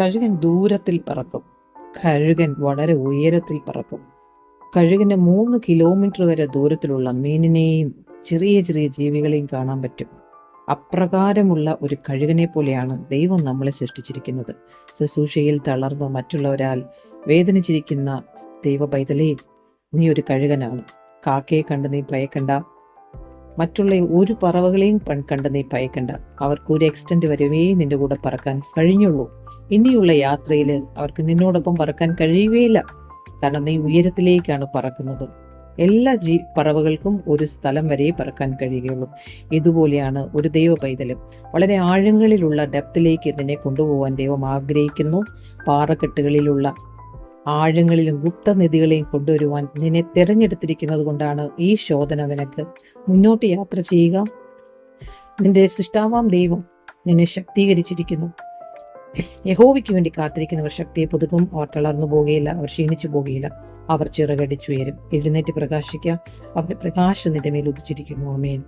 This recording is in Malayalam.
കഴുകൻ ദൂരത്തിൽ പറക്കും. കഴുകൻ വളരെ ഉയരത്തിൽ പറക്കും. കഴുകന് മൂന്ന് കിലോമീറ്റർ വരെ ദൂരത്തിലുള്ള മീനിനെയും ചെറിയ ചെറിയ ജീവികളെയും കാണാൻ പറ്റും. അപ്രകാരമുള്ള ഒരു കഴുകനെ പോലെയാണ് ദൈവം നമ്മളെ സൃഷ്ടിച്ചിരിക്കുന്നത്. ശുശ്രൂഷയിൽ തളർന്ന് മറ്റുള്ളവരാൽ വേദനിച്ചിരിക്കുന്ന ദൈവ പൈതലേ നീ ഒരു കഴുകനാണ്. കാക്കയെ കണ്ട് നീ ഭയക്കണ്ട. മറ്റുള്ള ഒരു പറവകളെയും കണ്ട് നീ ഭയക്കണ്ട. അവർക്ക് ഒരു എക്സ്റ്റന്റ് വരവേ നിന്റെ കൂടെ പറക്കാൻ കഴിഞ്ഞുള്ളൂ. ഇനിയുള്ള യാത്രയിൽ അവർക്ക് നിന്നോടൊപ്പം പറക്കാൻ കഴിയുകയില്ല. കാരണം നീ ഉയരത്തിലേക്കാണ് പറക്കുന്നത്. എല്ലാ ജീ പറവകൾക്കും ഒരു സ്ഥലം വരെ പറക്കാൻ കഴിയുകയുള്ളൂ. ഇതുപോലെയാണ് ഒരു ദൈവ പൈതലും വളരെ ആഴങ്ങളിലുള്ള ഡെപ്തിലേക്ക് ഇതിനെ കൊണ്ടുപോകാൻ ദൈവം ആഗ്രഹിക്കുന്നു. പാറക്കെട്ടുകളിലുള്ള ആഴങ്ങളിലും ഗുപ്തനിധികളെയും കൊണ്ടുവരുവാൻ നിന്നെ തിരഞ്ഞെടുത്തിരിക്കുന്നത് കൊണ്ടാണ് ഈ ശോധന നിനക്ക്. മുന്നോട്ട് യാത്ര ചെയ്യുക. നിന്റെ സൃഷ്ടാവാം ദൈവം നിന്നെ ശക്തീകരിച്ചിരിക്കുന്നു. യഹോവയ്ക്ക് വേണ്ടി കാത്തിരിക്കുന്നവർ ശക്തിയെ പുതുക്കും അവർ തളർന്നു പോകുകയില്ല അവർ ക്ഷീണിച്ചു പോകുകയില്ല അവർ ചിറകടിച്ചുയരും എഴുന്നേറ്റ് പ്രകാശിക്കുക അവരുടെ പ്രകാശം നിന്റെ മേൽ ഉദിച്ചിരിക്കുന്നു. അമേൻ